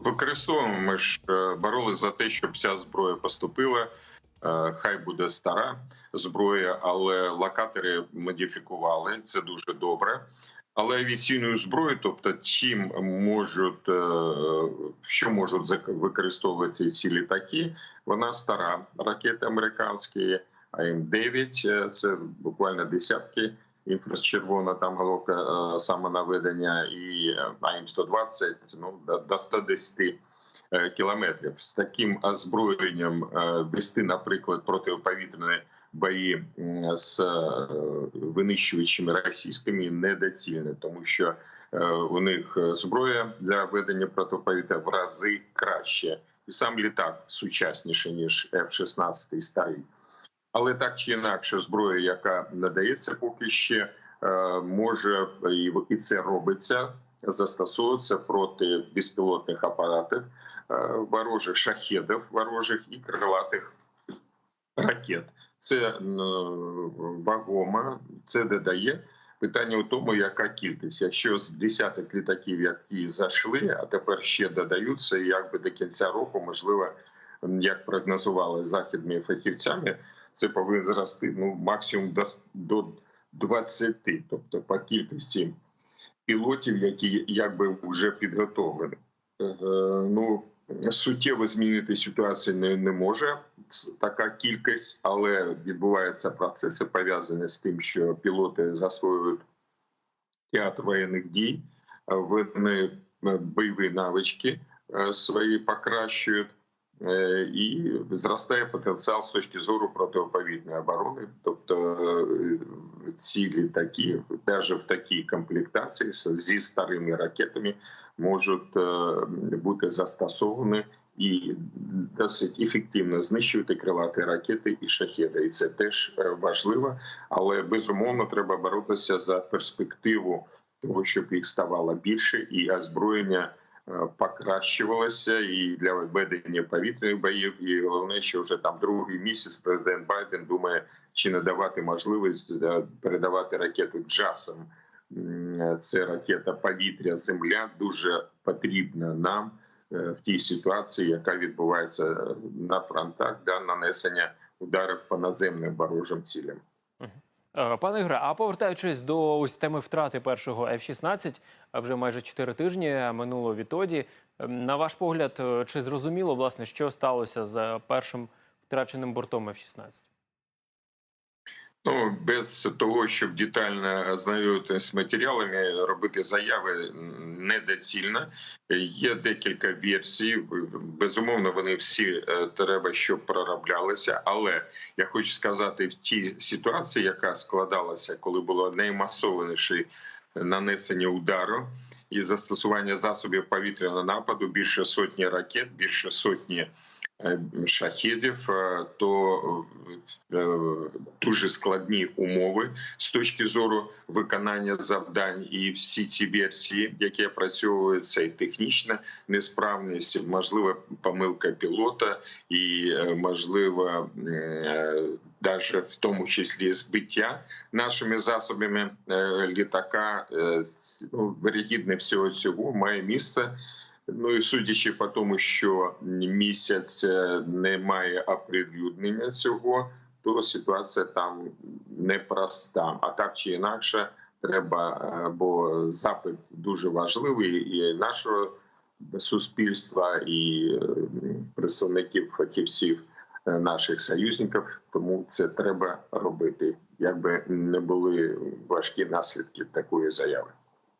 використовуємо. Ми ж е, боролись за те, щоб ця зброя поступила. Е, Хай буде стара зброя, але локатори модифікували. Це дуже добре. Але авіаційною зброєю, тобто чим можуть е, що можуть використовувати ці літаки, вона стара. Ракети американські АМ-9, е, це буквально десятки. Інфрачервона там головка е, самонаведення і е, АМ-120 ну, до, до 110 е, кілометрів. З таким озброєнням вести, наприклад, протиповітряні бої з винищувачами російськими недоцільно, тому що у них зброя для ведення протиповітря в рази краще, і сам літак сучасніше ніж F-16 старий. Але так чи інакше, зброя, яка надається поки ще, е, може і це робиться, застосовуватися проти безпілотних апаратів, е, ворожих шахедів, ворожих і крилатих ракет. Це е, вагомо, це додає. Питання у тому, яка кількість. Якщо з десяток літаків, які зайшли, а тепер ще додаються, і якби до кінця року, можливо, як прогнозували західними фахівцями, це повинно зрости ну максимум до, до 20, тобто по кількості пілотів, які якби вже підготовлені. Е, Ну суттєво змінити ситуацію не, не може така кількість, але відбуваються процеси пов'язані з тим, що пілоти засвоюють театр воєнних дій, вони е, бойові навички е, свої покращують. Е, І зростає потенціал з точки зору протиповітної оборони, тобто е, ці літаки, навіть в такій комплектації зі старими ракетами, можуть е, бути застосовані і досить ефективно знищувати крилаті ракети і шахеди. І це теж важливо, але безумовно треба боротися за перспективу того, щоб їх ставало більше, і озброєння покращувалося і для ведення повітряних боїв. І головне, що вже там другий місяць президент Байден думає, чи не давати можливість е, передавати ракету джасом. Це ракета повітря, земля дуже потрібна нам е, в тій ситуації, яка відбувається на фронтах для нанесення ударів по наземним ворожим цілям. Е, Пане Ігоре, а повертаючись до ось теми втрати першого F-16, а вже майже 4 тижні минуло відтоді. Е, На ваш погляд, е, чи зрозуміло, власне, що сталося з першим втраченим бортом F-16? Ну, без того, щоб детально ознайомитися з матеріалами, робити заяви недоцільно. Є декілька версій. Безумовно, вони всі е, треба, щоб пророблялися. Але я хочу сказати, в тій ситуації, яка складалася, коли було наймасованіше нанесення удару і застосування засобів повітряного нападу, більше сотні ракет, більше сотні шахідів, е, то е, дуже складні умови з точки зору виконання завдань, і всі ці версії, які опрацьовуються, і технічна несправність, можлива помилка пілота, і е, можливо навіть в тому числі збиття нашими засобами е, літака. е, ну, Вирогідне всього цього має місце. Ну і судячи по тому, що місяць е, немає оприлюднення цього, то ситуація там непроста. А так чи інакше, треба, е, бо запит дуже важливий і нашого суспільства, і е, представників фахівців наших союзників. Тому це треба робити, якби не були важкі наслідки такої заяви.